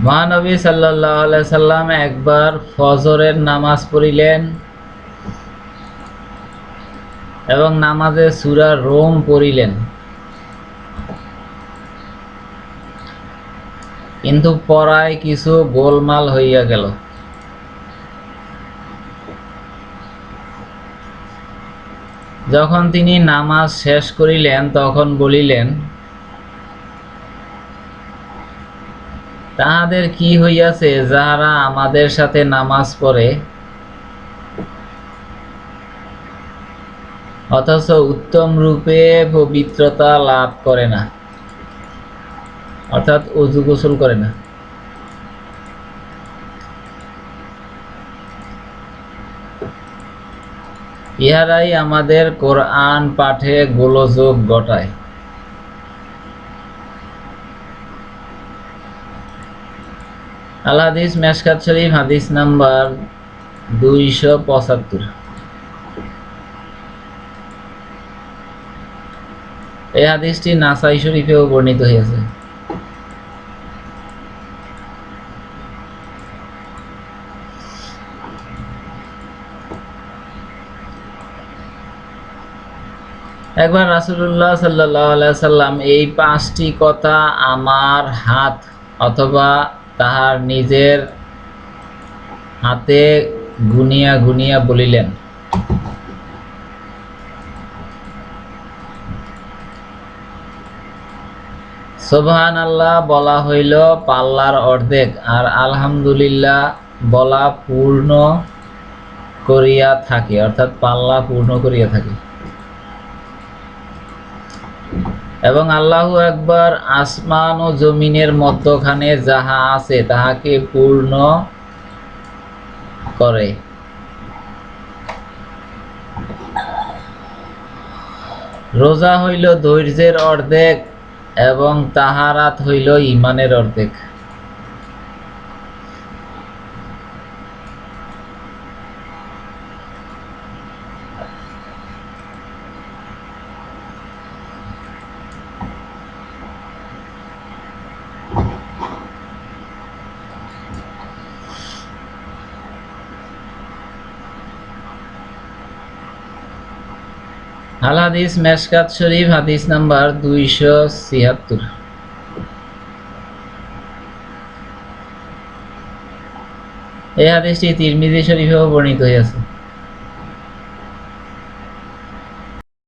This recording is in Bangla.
মহানবী সাল্লাহ সাল্লাম একবার ফজরের নামাজ পড়িলেন এবং নামাজে সুরা রোম পড়িলেন। কিন্তু পড়ায় কিছু গোলমাল হইয়া গেল। যখন তিনি নামাজ শেষ করিলেন, তখন বলিলেন তাহাদের কি হইয়াছে? যাহারা আমাদের সাথে নামাজ পড়ে, অথচ উত্তম রূপে পবিত্রতা লাভ করে না, অর্থাৎ উজু গোসল করে না। ইহারাই আমাদের কোরআন পাঠে গোলযোগ ঘটায়। আল হাদিস মেশকাত শরীফ, হাদিস নাম্বার দুইশো পঁচাত্তর। এই হাদিসটি নাসাই শরীফেও বর্ণিত হয়েছে। একবার রাসুল্লাহ সাল্লাহ সাল্লাম এই পাঁচটি কথা আমার হাত অথবা তাহার নিজের হাতে গুনিয়া গুনিয়া বলিলেন সোবহান আল্লাহ বলা হইল পাল্লার অর্ধেক, আর আলহামদুলিল্লাহ বলা পূর্ণ করিয়া থাকে, অর্থাৎ পাল্লা পূর্ণ করিয়া থাকে। এবং আল্লাহ একবার আসমান ও জমিনের মধ্যখানে যাহা আছে, তাহাকে পূর্ণ করে। রোজা হইল ধৈর্যের অর্ধেক এবং তাহারাত হইল ইমানের অর্ধেক। আল হাদিস মেশকাত শরীফ হাদিস নাম্বার দুইশো ছিয়াত্তর। এই হাদিসটি তিরমিজি শরীফেও বর্ণিত হয়েছে